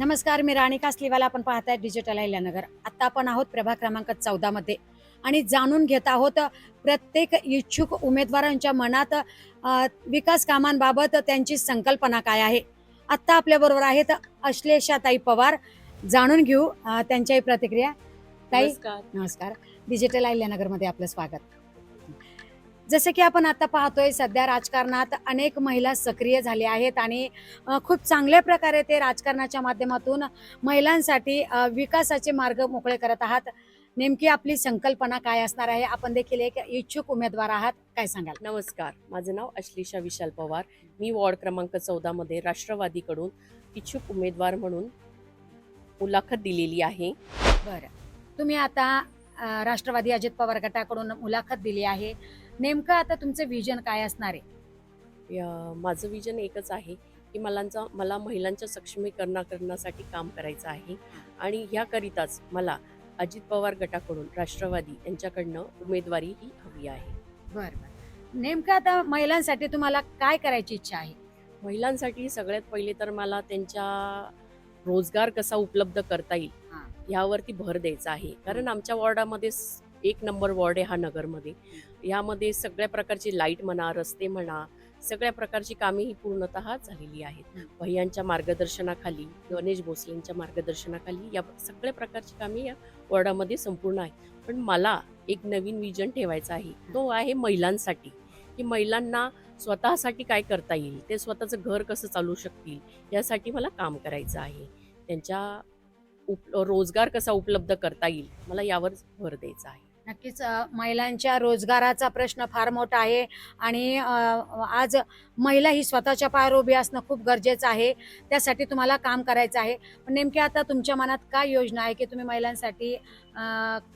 नमस्कार मी राणी कासलीवाला आपण पाहताय डिजिटल अहिल्यानगर. आता आपण आहोत प्रभाग क्रमांक चौदा मध्ये आणि जाणून घेत आहोत प्रत्येक इच्छुक उमेदवारांच्या मनात विकास कामांबाबत त्यांची संकल्पना काय आहे? आत्ता आपल्या बरोबर आहेत अश्लेषाताई पवार. जाणून घेऊ त्यांच्याही प्रतिक्रिया. ताई? नमस्कार. नमस्कार. डिजिटल अहिल्यानगरमध्ये आपलं स्वागत. जसं की आपण आता पाहतोय सध्या राजकारणात अनेक महिला सक्रिय झाल्या आहेत आणि खूप चांगल्या प्रकारे ते राजकारणाच्या माध्यमातून महिलांसाठी विकासाचे मार्ग मोकळे करत आहात. नेमकी आपली संकल्पना काय असणार आहे? आपण देखील एक इच्छुक उमेदवार आहात. काय सांगाल? नमस्कार. माझं नाव अश्लिषा विशाल पवार. मी वॉर्ड क्रमांक चौदा मध्ये राष्ट्रवादीकडून इच्छुक उमेदवार म्हणून मुलाखत दिलेली आहे. बरं. तुम्ही आता राष्ट्रवादी अजित पवार गटाकडून मुलाखत दिली आहे. नेमकं आता तुमचं विजन काय असणार आहे? माझं विजन एकच आहे की मलांचा मला महिलांच्या सक्षमीकरणा करण्यासाठी काम करायचं आहे. आणि ह्याकरिताच मला अजित पवार गटाकडून राष्ट्रवादी यांच्याकडनं उमेदवारी ही हवी आहे. बरं बरं. नेमकं आता महिलांसाठी तुम्हाला काय करायची इच्छा आहे? महिलांसाठी सगळ्यात पहिले तर मला त्यांच्या रोजगार कसा उपलब्ध करता येईल. ह्यावरती भर द्यायचा आहे. कारण आमच्या वॉर्डामध्ये एक नंबर वॉर्ड आहे हा नगरमध्ये. यामध्ये सगळ्या प्रकारची लाइट म्हणा रस्ते म्हणा सगळ्या प्रकारची कामे ही पूर्णतः झालेली आहेत. भैयांच्या मार्गदर्शनाखाली गणेश भोसलेंच्या मार्गदर्शनाखाली या सगळ्या प्रकारची कामे या वॉर्डामध्ये संपूर्ण आहे पण मला एक नवीन विजन ठेवायचा आहे. तो आहे महिलांसाठी. की महिलांना स्वतःसाठी काय करता येईल? ते स्वतःचं घर कसं चालू शकतील? यासाठी मला काम करायचं आहे. त्यांच्या उप रोजगार कसा उपलब्ध करता येईल? मला यावर भर द्यायचा आहे. नक्कीच महिलांच्या रोजगाराचा प्रश्न फार मोठा आहे आणि आज महिला ही स्वतःच्या पायावर उभी असणं खूप गरजेचं आहे. त्यासाठी तुम्हाला काम करायचं आहे. पण नेमकी आता तुमच्या मनात काय योजना आहे की तुम्ही महिलांसाठी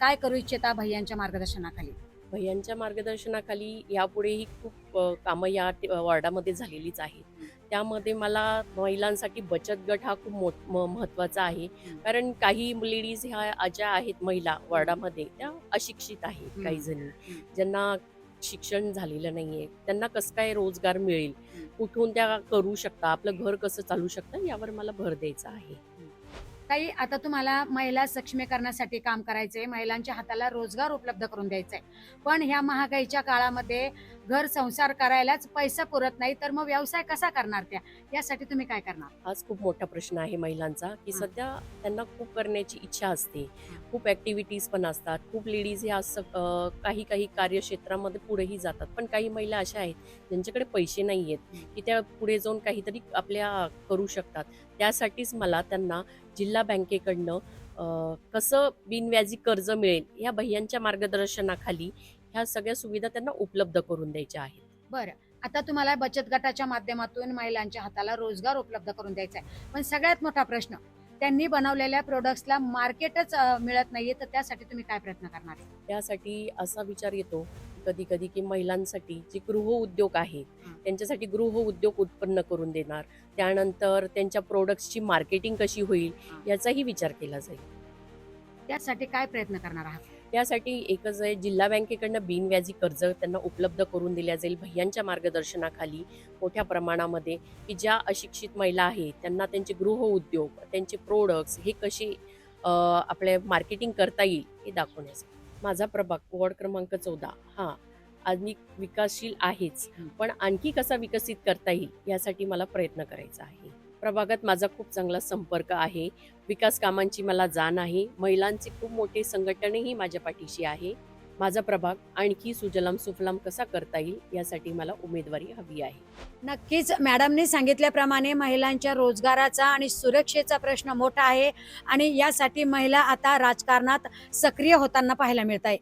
काय करू इच्छिता भैयांच्या मार्गदर्शनाखाली? भैयांच्या मार्गदर्शनाखाली यापुढेही खूप कामं या वॉर्डामध्ये झालेलीच आहेत. त्यामध्ये मला महिलांसाठी बचत गट हा खूप मोठ म- महत्त्वाचा आहे. कारण काही लेडीज ह्या ज्या आहेत महिला वॉर्डामध्ये त्या अशिक्षित आहेत. काही जणी. ज्यांना शिक्षण झालेलं नाहीये त्यांना कसं काय रोजगार मिळेल. कुठून त्या करू शकता? आपलं घर कसं चालू शकतं? यावर मला भर द्यायचा आहे. ताई आता तुम्हाला महिला सक्षमीकरणासाठी काम करायचंय. महिलांच्या हाताला रोजगार उपलब्ध करून द्यायचा आहे पण ह्या महागाईच्या काळामध्ये घर संसार करायलाच पैसा पुरत नाही तर मग व्यवसाय कसा करणार त्या? यासाठी तुम्ही काय करणार? हाच खूप मोठा प्रश्न आहे महिलांचा की. सध्या त्यांना खूप करण्याची इच्छा असते. खूप ऍक्टिव्हिटीज पण असतात खूप लेडीज ह्या काही काही कार्यक्षेत्रामध्ये पुढेही जातात. पण काही महिला अशा आहेत ज्यांच्याकडे पैसे नाही आहेत की त्या पुढे जाऊन काहीतरी आपल्या करू शकतात. त्यासाठीच मला त्यांना जिल्हा बँकेकडनं कसं बिनव्याजी कर्ज मिळेल या भैयांच्या मार्गदर्शनाखाली ह्या सगळ्या सुविधा त्यांना उपलब्ध करून द्यायच्या आहेत. बरं. आता तुम्हाला बचत गटाच्या माध्यमातून महिलांच्या हाताला रोजगार उपलब्ध करून द्यायचा आहे. पण सगळ्यात मोठा प्रश्न त्यांनी बनवलेल्या प्रोडक्ट्सला मार्केटच मिळत नाहीये तर त्यासाठी तुम्ही काय प्रयत्न करणार? आहे त्यासाठी असा विचार येतो कधी कधी की महिलांसाठी जे गृह उद्योग आहेत हं. त्यांच्यासाठी गृह उद्योग उत्पन्न करून देणार. त्यानंतर त्यांच्या प्रोडक्ट्सची मार्केटिंग कशी होईल. याचाही विचार केला जाईल. त्यासाठी काय प्रयत्न करणार आहात? त्यासाठी एकच आहे जिल्हा बँकेकडनं बिनव्याजी कर्ज त्यांना उपलब्ध करून दिल्या जाईल भैयांच्या मार्गदर्शनाखाली मोठ्या प्रमाणामध्ये की ज्या अशिक्षित महिला आहेत त्यांना त्यांचे गृह उद्योग त्यांचे प्रोडक्ट्स हे कसे आपले मार्केटिंग करता येईल हे दाखवण्यासाठी. माझा प्रभाग वॉर्ड क्रमांक चौदा. हा अधिक विकासशील आहेच. पण आणखी कसा विकसित करता येईल यासाठी मला प्रयत्न करायचा आहे. प्रभागात माझा खूप चांगला संपर्क आहे. विकास कामांची मला जाण आहे. महिलांचे खूप मोठे संघटनही माझ्या पाठीशी आहे. माझा प्रभाग आणखी सुजलाम सुफलाम कसा करता येईल यासाठी मला उमेदवारी हवी आहे. नक्कीच. मॅडमने सांगितल्याप्रमाणे महिलांच्या रोजगाराचा आणि सुरक्षेचा प्रश्न मोठा आहे आणि यासाठी महिला आता राजकारणात सक्रिय होताना पाहायला मिळत आहे